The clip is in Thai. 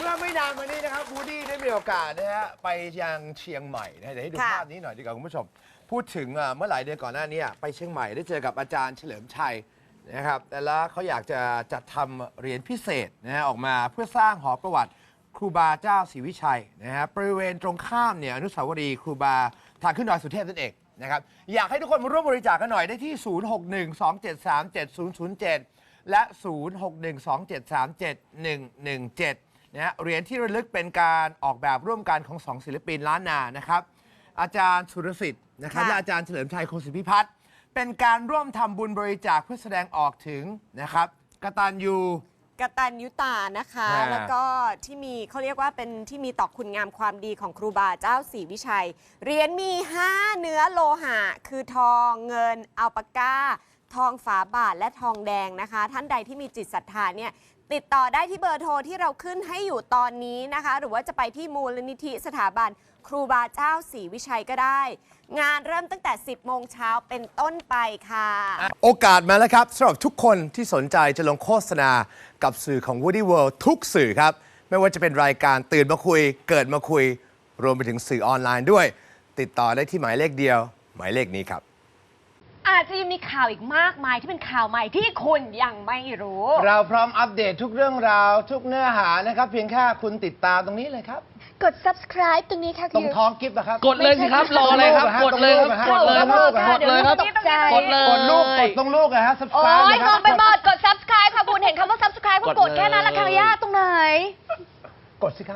เมื่อไม่นานมานี้นะครับบูดี้ได้มีโอกาสนะฮะไปยังเชียงใหม่นะเดี๋ยวให้ดูค่ะ ภาพนี้หน่อยดีกว่าคุณผู้ชม พูดถึงอะเมื่อหลายเดือนก่อนหน้านี้อะไปเชียงใหม่ได้เจอกับอาจารย์เฉลิมชัยนะครับแล้วเขาอยากจะจัดทำเหรียญพิเศษนะฮะออกมาเพื่อสร้างหอประวัติครูบาเจ้าศรีวิชัยนะฮะบริเวณตรงข้ามเนี่ยอนุสาวรีย์ครูบาทางขึ้นดอยสุเทพนั่นเองนะครับอยากให้ทุกคนมาร่วมบริจาคกันหน่อยได้ที่ 0612737007 และ 0612737117 นะฮะเหรียญที่ระลึกเป็นการออกแบบร่วมกันของสองศิลปินล้านนานะครับ อาจารย์สุรสิทธิ์นะครับค่ะ และอาจารย์เฉลิมชัยคงศิพิพัฒน์เป็นการร่วมทำบุญบริจาคเพื่อแสดงออกถึงนะครับกตัญญู กตัญยุตานะคะ อ่า แล้วก็ที่มีเขาเรียกว่าเป็นที่มีต่อคุณงามความดีของครูบาเจ้าศรีวิชัยเหรียญมี 5 เนื้อโลหะ คือทองเงินอัลปาก้า ทองฝาบาทและทองแดงนะคะ ท่านใดที่มีจิตศรัทธาเนี่ยติดต่อได้ที่เบอร์โทรที่เราขึ้นให้อยู่ตอนนี้นะคะ หรือว่าจะไปที่มูลนิธิสถาบันครูบาเจ้าศรีวิชัยก็ได้ งานเริ่มตั้งแต่ 10 โมงเช้าเป็นต้นไปค่ะ โอกาสมาแล้วครับสำหรับทุกคนที่สนใจจะลงโฆษณากับสื่อของ Woody World ทุกสื่อครับ ไม่ว่าจะเป็นรายการตื่นมาคุย เกิดมาคุย รวมไปถึงสื่อออนไลน์ด้วย ติดต่อได้ที่หมายเลขเดียว หมายเลขนี้ครับ อาจจะยังมีข่าวอีกมากมายที่เป็นข่าวใหม่ที่คุณยังไม่รู้ เราพร้อมอัปเดตทุกเรื่องราว ทุกเนื้อหานะครับ เพียงแค่คุณติดตามตรงนี้เลยครับ กด subscribe ตรงนี้ค่ะตรงท้องกิฟต์นะครับ กดเลยสิครับรออะไรครับ กดเลยครับกดเลยครับกดเลยครับตกใจกดเลยกดลูกกดตรงลูกนะฮะ โอ้ subscribe ยนะคงรับ งไปหมด กด subscribe ค่ะคุณเห็นคำว่า subscribe ก็กกดดเลย แค่นั้นละค่ะย่าตรงไหน กดสิครับ